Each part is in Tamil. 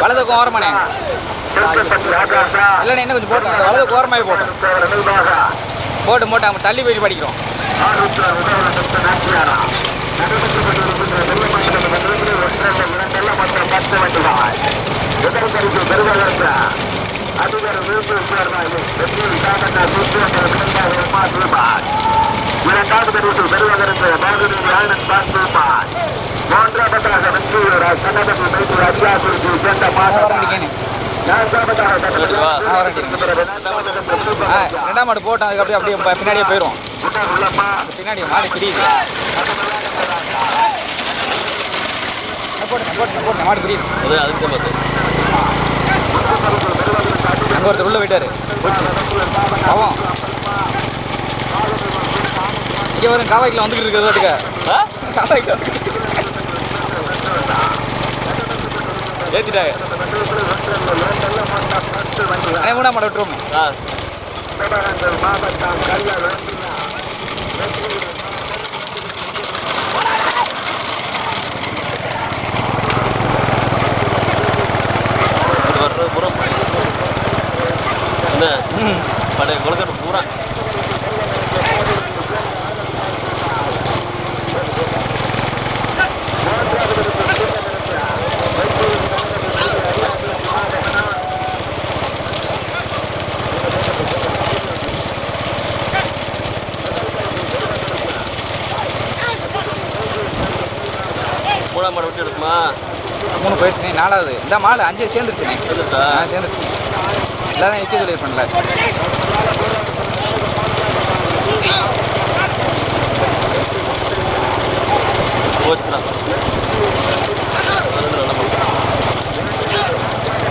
வலது கோரமனே. திருப்பதி ஆகாசா இல்லைண்ணே இன்னும் கொஞ்சம் போட்டோம் வலது கோரமாய் போட்டோம் போட்டு போட்டு அவங்க தள்ளி போய் படிக்கிறோம். இரண்டாவது பரிசு பெறுவதற்கு பாகுதி ஆனந்த் பாஸ்தூபான் மூன்றாவதாக வெற்றியூர் கண்ணபதி மைசூர் அத்தியாசுக்கு சேர்ந்த நான் மாதவன் வரண்டிக்கேனே நான்காவதாக ஆ ரெண்டாம் மாடு போட்டோம் அதுக்கு அப்படியே அப்படியே பின்னாடியே போயிடும் பின்னாடி மாடு பிரியுது போட்டு போட்டு போட்டு மாடு பிரியுது அது அதுக்கு தான் அங்கே ஒருத்தர் உள்ள போயிட்டாரு இங்கே வரும் காவாய்க்கில் வந்துக்கிட்டு காவாய்க்கில் வந்துக்கிட்டு ஏற்றிட்டாங்க மூணாம் மாடு விட்டுருவோமே. ஆ. என்ன? பழைய குளக்கட்டு பூரா மூணாம் மாடு விட்டு இருக்குமா மூணு போயிடுச்சுனே நாலாவது. இந்த மாடு அஞ்சு சேர்ந்துருச்சுனே வந்துட்டா ஆ சேர்ந்துருச்சு. இல்லாதான் எச்சு தொழில் பண்ணல போச்சுடா.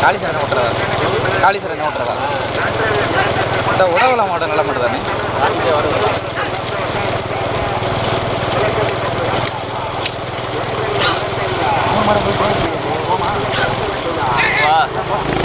காளீஸ்வரன் ஓட்டுறதா காளீஸ்வரன் ஓட்டுறதா இந்த உடவுல மாவட்டம் நல்ல மாட்டு தானே 好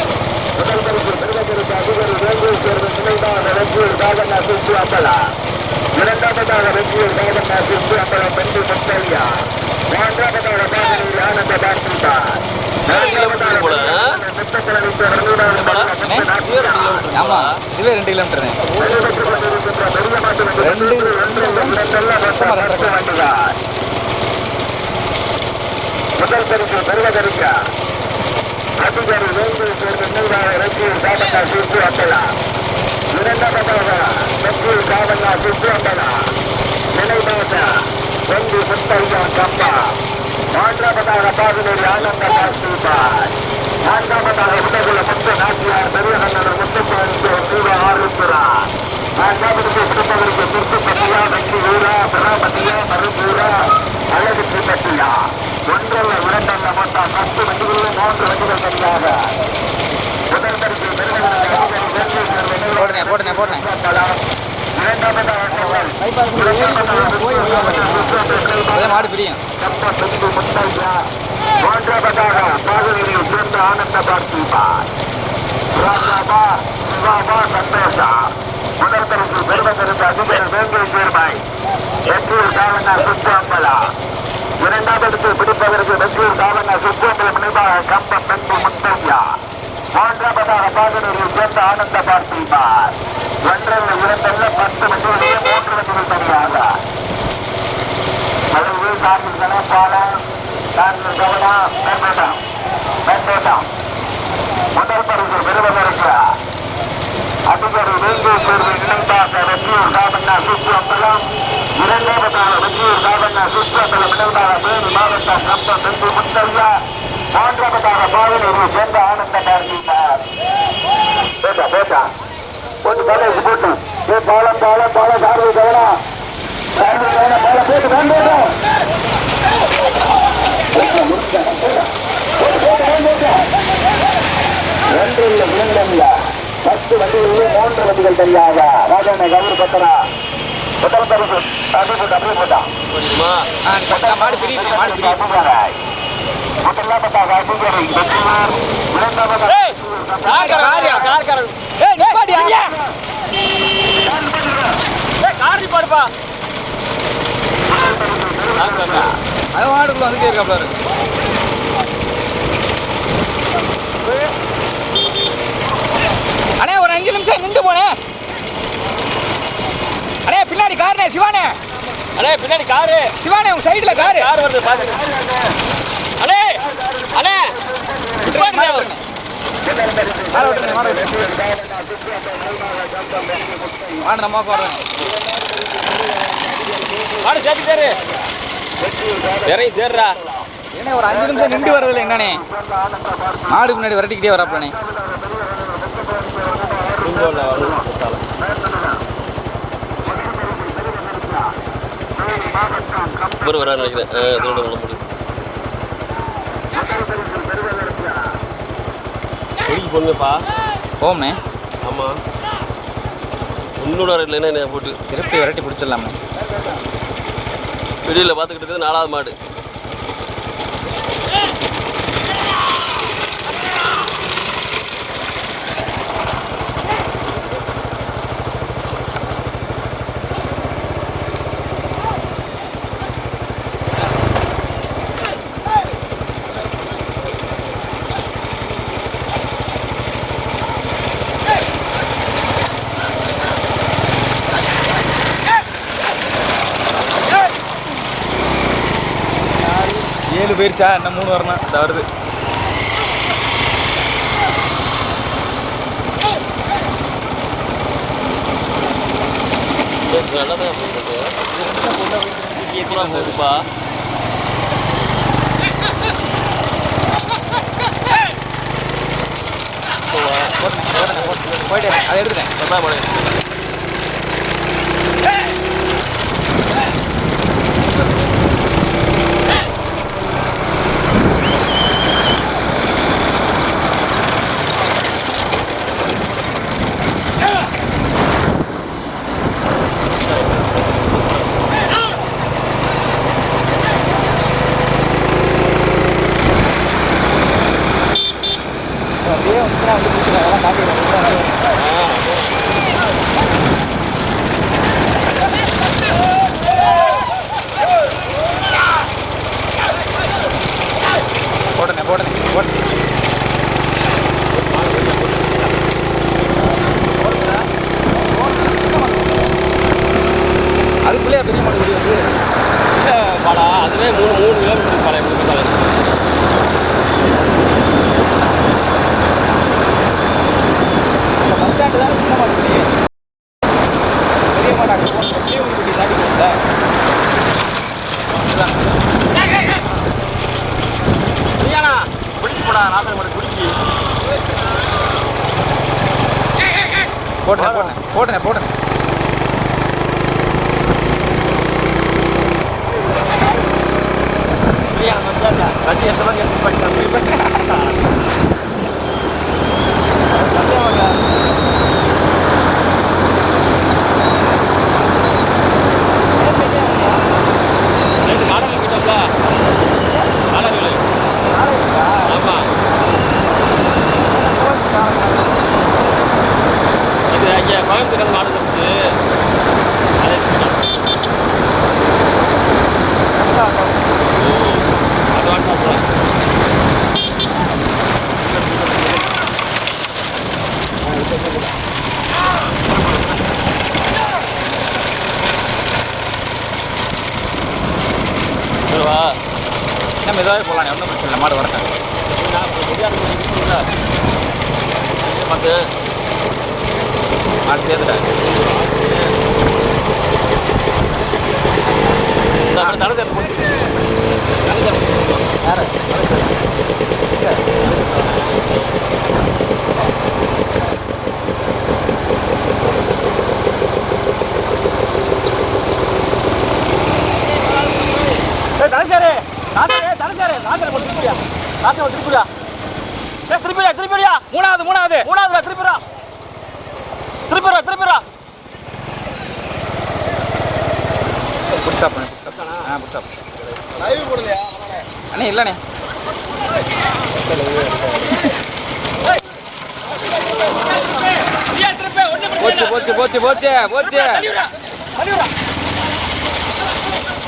வேகனா சிந்து அம்பலம் பெண்டு முத்தலியா மூன்றாவதாக பாகனில் ஆனந்த பார்த்திபா நான்காவதாக போல, ஆ? முத்தக்கலவித்த ரகுநாதன் நாட்டியா ஆமாம் இதுவே ரெண்டு கிலோமீட்டர் நடைபெற்றுக் கொண்டிருக்கின்ற பெரிய ரெண்டு முதல் பரிசு பெறுவதற்கு அதிகாரி வேந்தூர் சேர்ந்த நிர்வாக ரசிகர் காபண்ணா சுற்று அம்பலா இரண்டாவதாக பெற்றூர் காபண்ணா சுற்று அம்பலா நினைவாக தொங்கு முத்தையா கம்பா ஆனந்த காசிபாய் நான்காவதாக உதகுல முத்த நாட்டியார் பெரியகண்ணன் முத்துப்பாய்க்கு சீவ ஆரம்பிக்கிறார் நான்காவதுக்கு சிறப்பதற்கு திருப்பத்தியா வெற்றி ஊரா பராமதியா மருந்தூரா அழகு திருப்பத்தியா ஒன்றல்ல இரண்டல்ல மொத்தம் பத்து வண்டிகளில் மூன்று வண்டிகள் தனியாக முதல் பரிசு பெறுவதற்கு அதிகாரி வெற்றி சேர்ந்த போடுனே போடுனே போடுனே அதான் மாடு பிரியும் இரண்டாவது பிடிப்பதற்கு வெற்றியூர் காவலா சுத்தம்பலம் நிர்வாக கம்ப பெண்பு முத்தையா மூன்றாவதாக பாகனூரில் சேர்ந்த ஆனந்த பார்த்திபார் ஒன்றல்ல இரண்டல்ல பத்து வண்டிகளுடைய மூன்று வண்டிகள் தனியாக அளவு காற்றில் கணப்பாலம் காற்றில் கவனம் மேம்போட்டம் மேம்போட்டம் முதல் பரிசு பெறுவதற்கு அதிகாரி வேங்கூர் சேர்வு இணைந்தாக வெற்றியூர் காவண்ணா சுற்று அம்பலம். இரண்டாவதாக வெற்றியூர் காவண்ணா சுற்று அம்பலம் இணைந்தாக மேல் மாவட்ட கம்பம் வென்று முத்தையா மூன்றாவதாக பாவனூரில் சேர்ந்த ஆனந்த கார்த்திகார் போட்டா போட்டா. போட்டு காலேஜ் போட்டு. ஏ பாலம் பாலம் பாலம் சார்பு கவனம் சார்பு கவனம் பாலம் போட்டு வேன் ஒன்று இல்லை இரண்டு இல்லை பத்து வண்டிகளிலே மூன்று வண்டிகள் தெரியாத ராஜாண்ண கவுர் பத்தரா முதல் பரிசு அப்படியே அப்படியே போட்டா. மாடு மாடு பிரியும் முதலாவதாக அதிகாரி வெற்றிமார் காரியா கார்காரன். ஏய் நிப்பாடியா கார் நிப்பாடுப்பா அது வந்துட்டே இருக்காப்ல இருக்கு அண்ணே ஒரு அஞ்சு நிமிஷம் நின்று போனே. அண்ணே பின்னாடி காருண்ணே சிவானே அண்ணே பின்னாடி காரு. சிவானே உங்க சைடுல காரு. கார் வருது பாத்து அண்ணே அண்ணே. நிப்பாட்டுங்க. நம்ம போடுறேன் சேர்த்து சேரு சரி சேர்றா ஒரு அஞ்சு நிமிஷம் நின்று வர்றதில்ல என்னண்ணே மாடு முன்னாடி விரட்டிக்கிட்டே வராப்லண்ணே ஒரு வர நினைக்கிறேன் ஒதுக்கி போங்கப்பா போம்ண்ணே ஆமாம் உன்னோட என்ன போட்டு? திருப்பி விரட்டி பிடிச்சிடலாம்ண்ணே வெளியில் பார்த்துக்கிட்டு இருக்குது நாலாவது மாடு ஏழு போயிருச்சா? இன்னும் மூணு வரணும்? இந்த வருது. போகுதுப்பா போயிட்டு அதை எடுத்துட்டேன். ஏ திருப்பியா திருப்பியா மூணாவது மூணாவது. மூணாவது திருப்பிடா. திருப்பிடா திருப்பிடா. புதுசா பண்ணு ஆ புதுசா அண்ணே இல்லைண்ணே. போச்சு போச்சு போச்சு போச்சு போச்சு.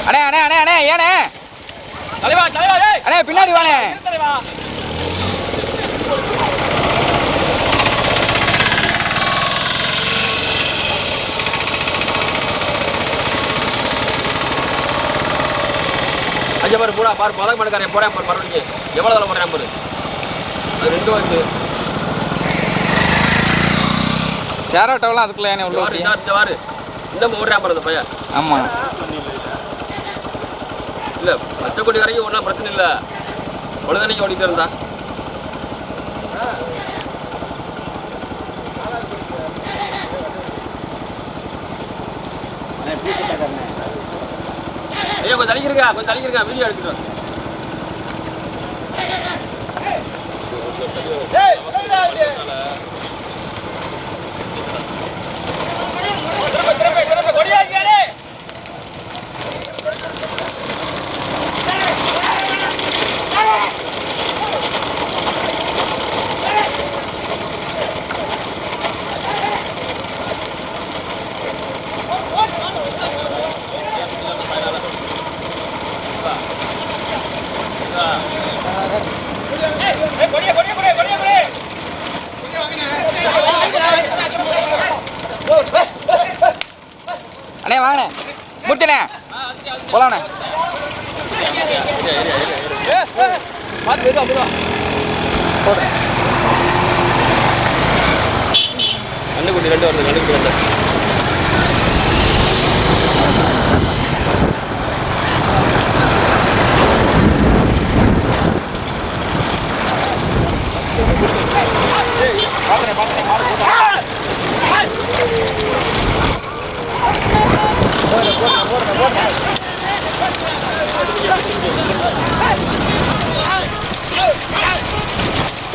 அண்ணே அண்ணே அண்ணே அண்ணே ஏண்ணே. தலைவா தலைவா ஏய். அண்ணே பின்னாடி வாண்ணே. தலைவா. அஞ்சு பாரு பூரா பாரு பதம் மணிக்காரன் போறேன் பாரு மறுபடிக்கு எவ்வளோ தலை போறேன் பாரு. அது ரெண்டு வயசு ஷேர் ஆட்டோலாம் அதுக்குள்ள ஏண்ணே உள்ள இந்த வாரு இந்த ஓடுறா பாரு அந்த பையன். ஆமாம் இல்ல பச்சைக்கொடி வரைக்கும் ஒன்றும் பிரச்சனை இல்லை. பொழுதனைக்கு ஓடிட்டு இருந்தா. ஐயோ கொஞ்சம் தள்ளிக்கிறங்க கொஞ்சம் தள்ளிக்கிறங்க வீடியோ எடுத்துக்கிறோம் அண்ணே வாங்கண்ணே முட்டிண்ணே அப்படிதான் போடுறேன் கண்ணுக்குட்டி ரெண்டு வருது கண்ணுக்குட்டி ரெண்டு.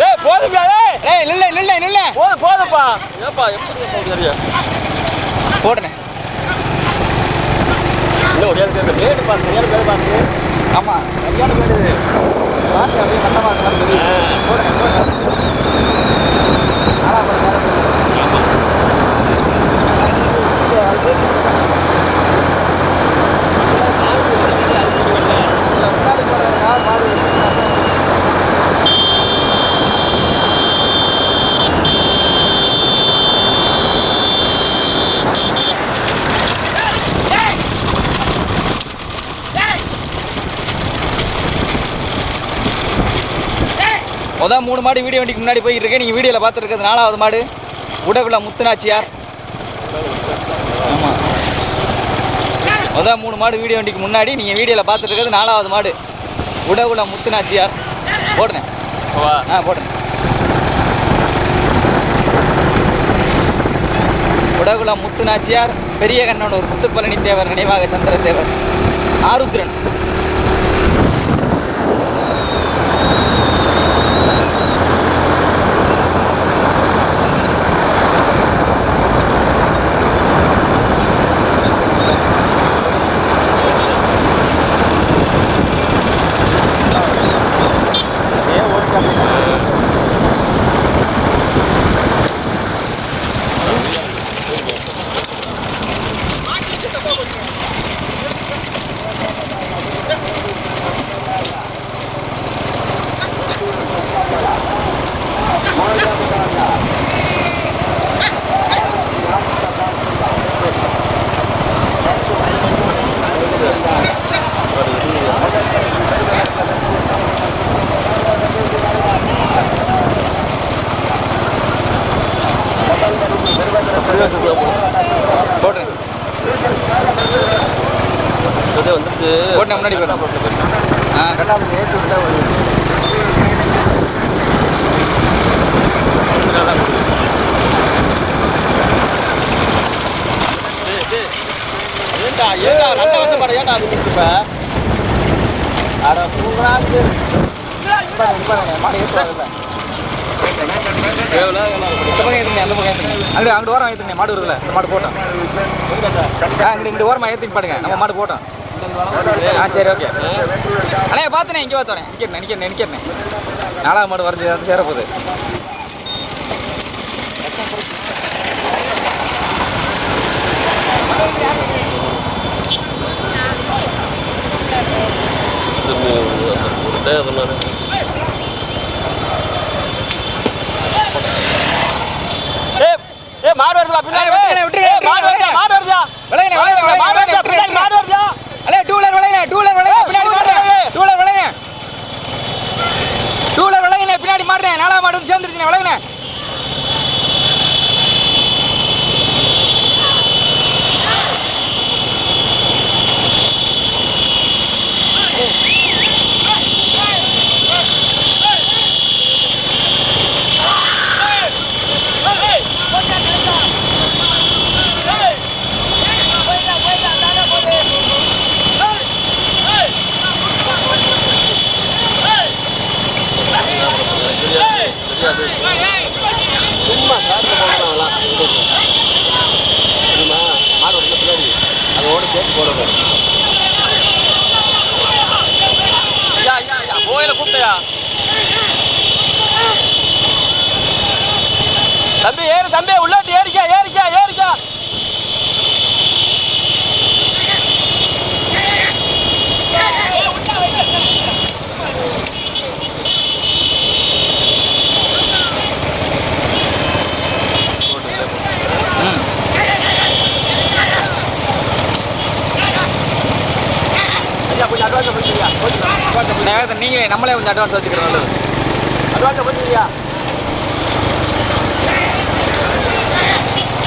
ஏய் போதும்யா ஏய். ஏய் நில்ல நில்ல நில்ல. போதும் போதும்ப்பா ஏப்பா எப்படி போகுது போடுறேன். இல்லை பேர் மேடு பார்த்து ஏழு பேர் பார்த்து ஆமாம் சரியான மேடு பார்த்து அப்படியே கண்டமாக இருக்கலாம் தெரியும் போடுறேன் போடுறேன். மொதல் மூணு மாடு வீடியோ வண்டிக்கு முன்னாடி போயிட்டு இருக்கேன் நீங்கள் வீடியோவில் பார்த்துருக்கிறது நாலாவது மாடு. உடகுல முத்துநாச்சியார் ஆமாம் மொதல் மூணு மாடு வீடியோ வண்டிக்கு முன்னாடி நீங்கள் வீடியோவில் பார்த்துட்டு இருக்கிறது நாலாவது மாடு. உடகுல முத்துநாச்சியார் போடுறேன் ஆ போடுறேன் உடகுளம் முத்துநாச்சியார் பெரிய கண்ணனூர் முத்துப்பழனி தேவர் நினைவாக சந்திரதேவர் ஆருத்ரன் போட்டு வந்துட்டு போட்டு முன்னாடி போட்டு ஆ. ஏண்டா ஏண்டா நல்ல வந்து பாரு ஏண்டா அது இப்ப? அட பூராது அந்த அங்கிட்டு ஓரம் ஏற்றுங்க மாடு வருதுல இந்த மாடு போட்டோம். ஆ இங்கிட்டு ஓரமாக ஏற்றிங்க பாடுங்க. நம்ம மாடு போட்டோம். ஆ சரி ஓகே. அண்ணே பார்த்தனே இங்கே பார்த்தோனே நிற்கிறேன் நிற்கிறேன் நிற்கிறேன் நாலாவது மாடு வரைஞ்சி வந்து சேர போகுது. ஒரு டே அதனால மாடு வருதா பின்னாடி மாடு வருதா மாடு வருதா மாடு வருதா மாடு வருதா பின்னாடி மாடு வருதா அலே டூ வீலர் விளையாங்க டூ வீலர் விளையாங்க பின்னாடி மாடுறேன் டூ வீலர் விளையாங்க டூ வீலர் விளையாங்க பின்னாடி மாடுறேன் நாலாம் மாடு வந்து சும்மா காட்டுல போகலாம் தெரியுமா மாடு வருது பின்னாடி அதை ஓடி சேர்த்து ஐயா ஐயா ஐயா கோயில கூப்பிட்டயா தம்பி ஏறு தம்பி உள்ள ஏறிக்கா ஏறிக்கா ஏறிக்கா ஐயா கொஞ்சம் அட்வான்ஸ் பண்ணிக்கிறியா கொஞ்சம் நேரத்தை நீங்களே நம்மளே கொஞ்சம் அட்வான்ஸ் வச்சுக்கிறது நல்லது. அட்வான்ஸ் பண்ணிக்கிறியா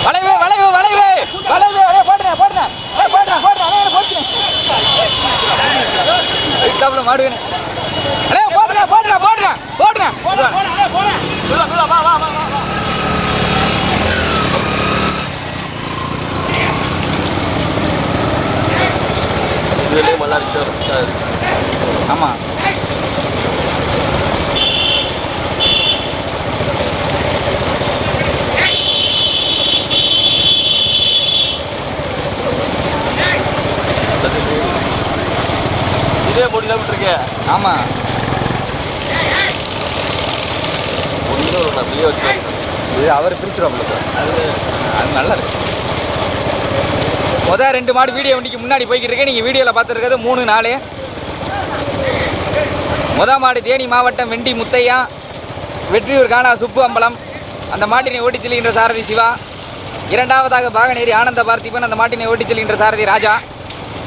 வளைவு வளைவு வளைவு! வளைவு அடே போடுறேன் போடுறேன் ஏய் போடுறேன் போடுறேன் அடே போடுறேன் ரைட்டாப்ல மாடு வேணும் அடே போடுறேன் போடுறேன் போடுறேன் போடுறேன் சொல்ல சொல்ல வா வா வா நல்லா வா ஆமாம் இதே மூணு விட்டுருக்கே ஆமாம் ஒன்று நான் வெளியே வச்சு இது அவர் பிரிச்சிடும் அது அது நல்லா இருக்கு மொதல் ரெண்டு மாடு வீடியோ வண்டிக்கு முன்னாடி போய்கிட்டு இருக்கேன் நீங்கள் வீடியோவில் பார்த்துருக்கிறது மூணு நாலு. முதல் மாடு தேனி மாவட்டம் வெண்டி முத்தையா வெற்றியூர் காணா சுப்பு அம்பலம். அந்த மாட்டினை ஓட்டிச் செல்கின்ற சாரதி சிவா. இரண்டாவதாக பாகநேரி ஆனந்த பார்த்திபன் அந்த மாட்டினை ஓட்டிச் செல்கின்ற சாரதி ராஜா.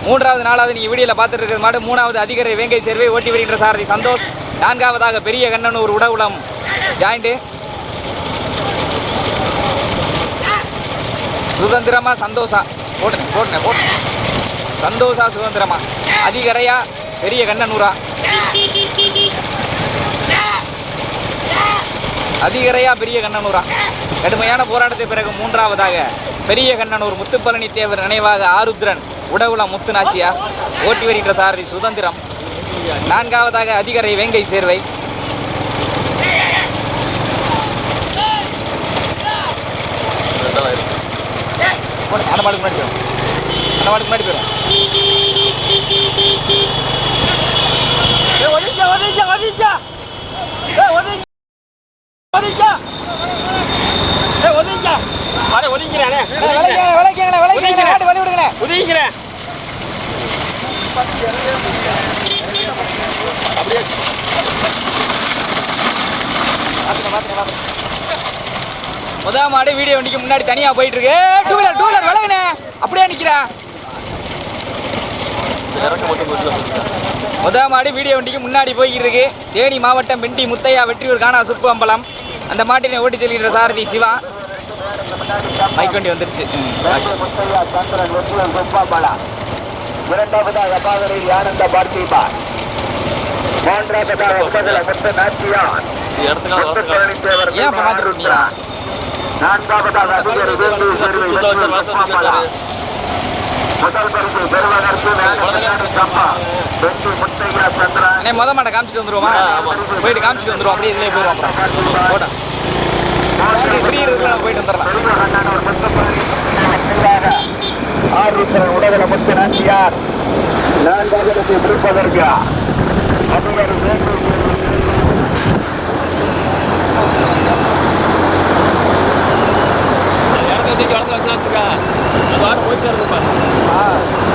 மூன்றாவது நாலாவது நீங்கள் வீடியோவில் பார்த்துட்டு இருக்கிற மாடு. மூணாவது அதிகாரி வேங்கை சேர்வை ஓட்டி வருகின்ற சாரதி சந்தோஷ். நான்காவதாக பெரிய கண்ணனூர் உடவுளம் ஜாயிண்ட்டு சுதந்திரமாக சந்தோஷம் போட்டுனேன் போட்டுனேன் போட்டுனேன் சந்தோஷா சுதந்திரமா. அதிகரையா பெரிய கண்ணனூரா அதிகரையா பெரிய கண்ணனூரா கடுமையான போராட்டத்தை பிறகு மூன்றாவதாக பெரிய கண்ணனூர் முத்துப்பழனி தேவர் நினைவாக ஆருத்ரன் உடவுல முத்துநாச்சியா ஓட்டி வருகின்ற சாரதி சுதந்திரம். நான்காவதாக அதிகரை வேங்கை சேர்வை. போடு, அந்த மாடுக்கு முன்னாடி போயிடும் அந்த மாடுக்கு முன்னாடி போயிடும் ஏய், ஒதுங்க, ஒதுங்க, ஒதுங்க. ஏய், ஒதுங்க. ஒதுங்க. ஏய், ஒதுங்க. அட, ஒதுங்கிறேனே. விளைக்கங்க விளைக்கங்க விளைக்கங்க மாட்டு வழி விடுங்கண்ணே ஒதுங்கிறேன். முதல் மாடு வீடியோ வண்டிக்கு முன்னாடி தனியா போயிட்டு இருக்கு டூ வீலர் டூ வீலர் விலகுனே. அப்படியே நிக்கிறேன் முதல் மாடு வீடியோ வண்டிக்கு முன்னாடி போய்கிட்டு இருக்கு தேனி மாவட்டம் பெண்டி முத்தையா வெற்றியூர் காணா சுப்பு அம்பலம். அந்த மாட்டினை ஓட்டி செல்கிற சாரதி சிவா. மைக் வண்டி வந்துருச்சு. இரண்டாவதாக பாகரில் ஆனந்த பார்த்திபா மூன்றாவதாக உபகல முத்து நாச்சியார் ஏன் இப்ப நான்காவதாக அதிபர் வேலு சேர்வை வெற்றியூர் குப்பாமலா முதல் பரிசு பெறுவதற்கு வேணுமென்று கம்பா வெற்றி முத்தையா முத மாட்டை காமிச்சிட்டு வந்துருவோமா போயிட்டு காமிச்சிட்டு வந்துருவோம் அப்படியே இதுலேயே போயிடுவோம் போட்டா நம்ம போயிட்டு வந்துடலாம் உடகல முத்து நாச்சியார். அதிபர் வேலு தூக்கி வளர்த்து வச்சாச்சுக்கா வச்சுக்க. அது பாட்டு போயிட்டே இருக்கும் பாரு.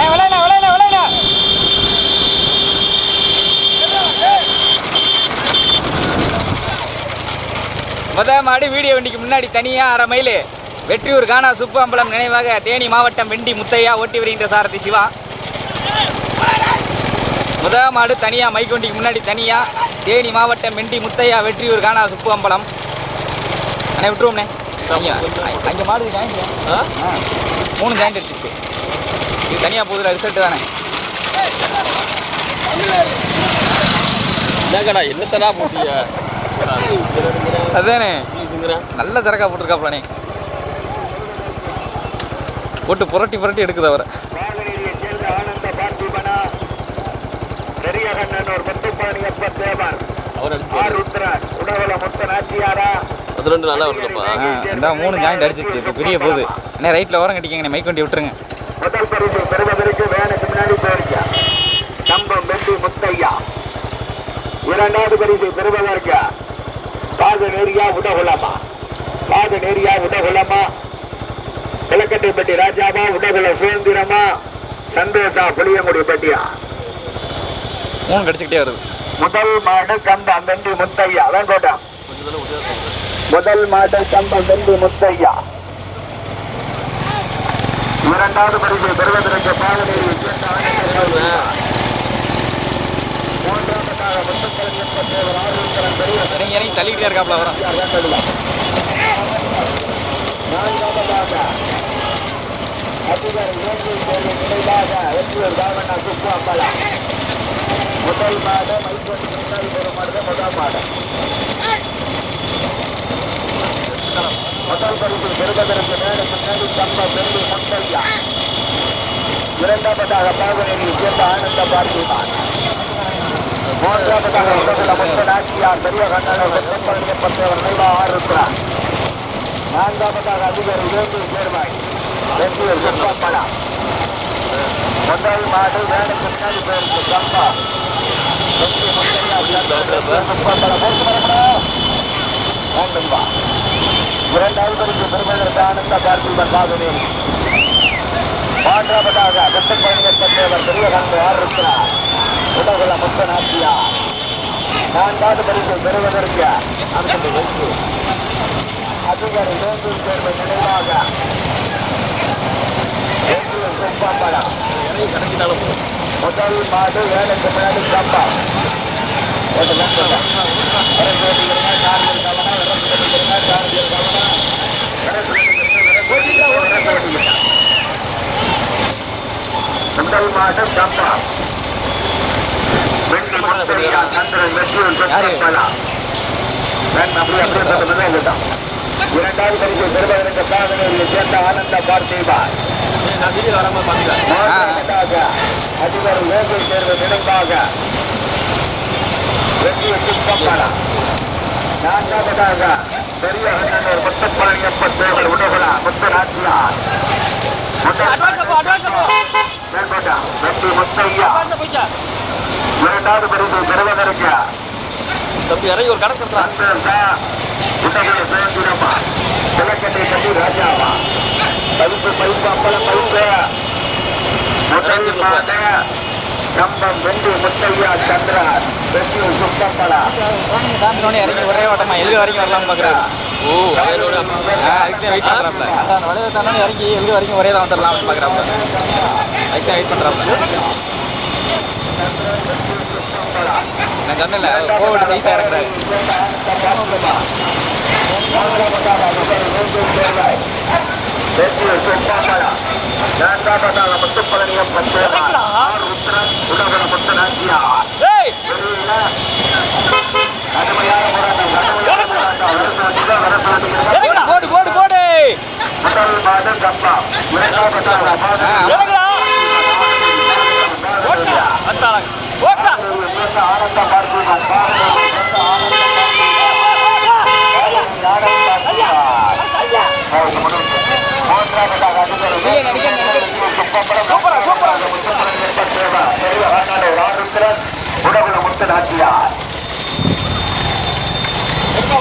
ஏய், வீடியோ வண்டிக்கு முன்னாடி தனியாக அரை மைலு வெற்றியூர் கானா சுப்பு அம்பலம் நினைவாக தேனி மாவட்டம் வெண்டி முத்தையா ஓட்டி வருகின்ற சாரதி சிவா. முத மாடு தனியா மைக் வண்டிக்கு முன்னாடி தனியா. தேனி மாவட்டம் வெண்டி முத்தையா வெற்றியூர் கானா சுப்பு அம்பலம் அண்ணே விட்டுருவோம்ண்ணே. அஞ்சு மாடு ஜாயின் மூணு ஜாயிண்ட் அடிச்சிச்சு இது தனியாக போகுதுல ரிசல்ட் தானே? என்னத்தடா போட்டிய? அதுதானே நல்ல சரக்கா போட்டிருக்காப்லண்ணே போட்டு புரட்டி புரட்டி எடுக்குது அவரை. வாகனேரியை சேர்ந்த ஆனந்த பார்த்திபனா பெரிய கண்ணனூர் முத்துப்பாணி அப்ப தேவர் அவர் அடிச்சு ஆருத்ரன் உடவல முத்து நாச்சியாரா? அது ரெண்டு நல்லா வரலப்பா இந்த மூணு ஜாயிண்ட் அடிச்சிச்சு இப்போ பெரிய போகுது. அண்ணே ரைட்டில் ஓரம் கட்டிக்கங்கண்ணே மைக் வண்டி விட்டுருங்க. முதல் பரிசு பெறுவதற்கு வேனுக்கு முன்னாடி போயிருக்க கம்பம் வெட்டி முத்தையா. இரண்டாவது பரிசு பெறுவதற்கு பாது நேரியா உடகுலமா பாது நேரியா உடகுலமா கிழக்கட்டைப்பட்டி ராஜாவா உடகுல சுதந்திரமா சந்தோஷா புளியங்குடி பட்டியா? மூணு கடிச்சுக்கிட்டே வருது. முதல் மாடு கம்பம் வெண்டி முத்தையா வேங்கோட்டம் முதல் மாடு கம்பம் வெண்டி முத்தையா. இரண்டாவது பரிசு பெறுவதற்கு இறங்கி தள்ளிக்கிட்டே இருக்காப்ல வரும் அதிபர் இயற்கை தேர்வு நினைவாக வெற்றியூர் தாவண்ணா சுப்பு அம்பலா முதல் மாடு மைக்கோட்டு முன்னாடி ஒரு மாடு முதல் மாடு முதல் பரிசு பெறுவதற்கு மேலும் முன்னாடி கம்ப பெருமை முத்தையா இரண்டாவதாக பாகனேரி சேர்ந்த ஆனந்த பார்த்திபான் மூன்றாவதாக உலகில முத்த நாச்சியார் பெரிய கண்ணனர் வெப்பப்பள்ளிய பத்தவர் நைவா ஆறுக்கிறார் நான்காவதாக அதிபர் வேண்டு சேர்வாய் வெற்றியூர் குப்பம்பலா முதல் மாடு வேலைக்கு முன்னாடி போயிருக்கு கம்பா வெற்றி முத்தையா இரண்டாவது பரிசு பெருமைகளுக்கு ஆனந்த பார்த்திபன் பாகனேரி மூன்றாவதாக வெப்பப்பள்ளிய பத்தவர் பெரிய உலகுல முத்த நாச்சியா நான்காவது பரிசு பெறுவதற்கு அந்த அதிகாரி வேந்தூர் சேர்வை நினைவாக வேந்தூர் கும்பம்பலம் இறங்கி கடைசினால போதும் முதல் மாடு வேலைக்கு முன்னாடி கம்பா ஒரு லட்சம். ஒரு கோடி இருந்தால் கார் இருந்தாங்கன்னா ஒரு லட்சம் முதல் வெற்றி முத்தையா சந்திரன் பெற்றப்பலா அப்படியே அப்படியே இரண்டாவது பரிசு பெறுவதற்கு சாதனையில் சேர்ந்த ஆனந்த மூன்றாவதாக அதிபர் லோகை தேர்வு நினைவாக வெற்றிய புஷ்பம்பலா நான்காவதாக பெரிய அண்ணனூர் முத்தப்பழனியப்பன் தேவர் உடகுலா மேற்கொண்டா வெற்றி முத்தையா. இரண்டாவது பரிசு பெறுவதற்கு தம்பி இறங்கி ஒரு கடை கொடுத்துறான் சுதந்திரமா கிழக்கட்டை கட்டி ராஜாவா பழுப்பு பழுப்பு அப்பளம் பழுப்பு முதல் மாத கம்பம் வெண்டு முத்தையா சந்திரா வெற்றி சுத்தம்பலா இறங்கி ஒரே ஓட்டமா எது வரைக்கும் வரலாம்னு பார்க்குறாரு ஓ வயலோட அதுக்கு வெயிட் அந்த வளைவு தானே இறங்கி எது வரைக்கும் ஒரே தான் வந்துடலாம் அதுக்கு வெயிட் நான் சொன்னல கோவிட் இறக்குறாரு. வெற்றி சுத்தம்பலா நான்காவதாக முத்துப்பழனியப்பன் தேவர் உத்தரன் உடகுல முத்தராட்சியா ஏய் கடுமையான போராட்டம் கடுமையான போராட்டம் போடு போடு போடு முதல் மாதம் உடவுல பார்த்திபன் சூப்பரா சூப்பரா முத்து நாட்டியார் எப்போ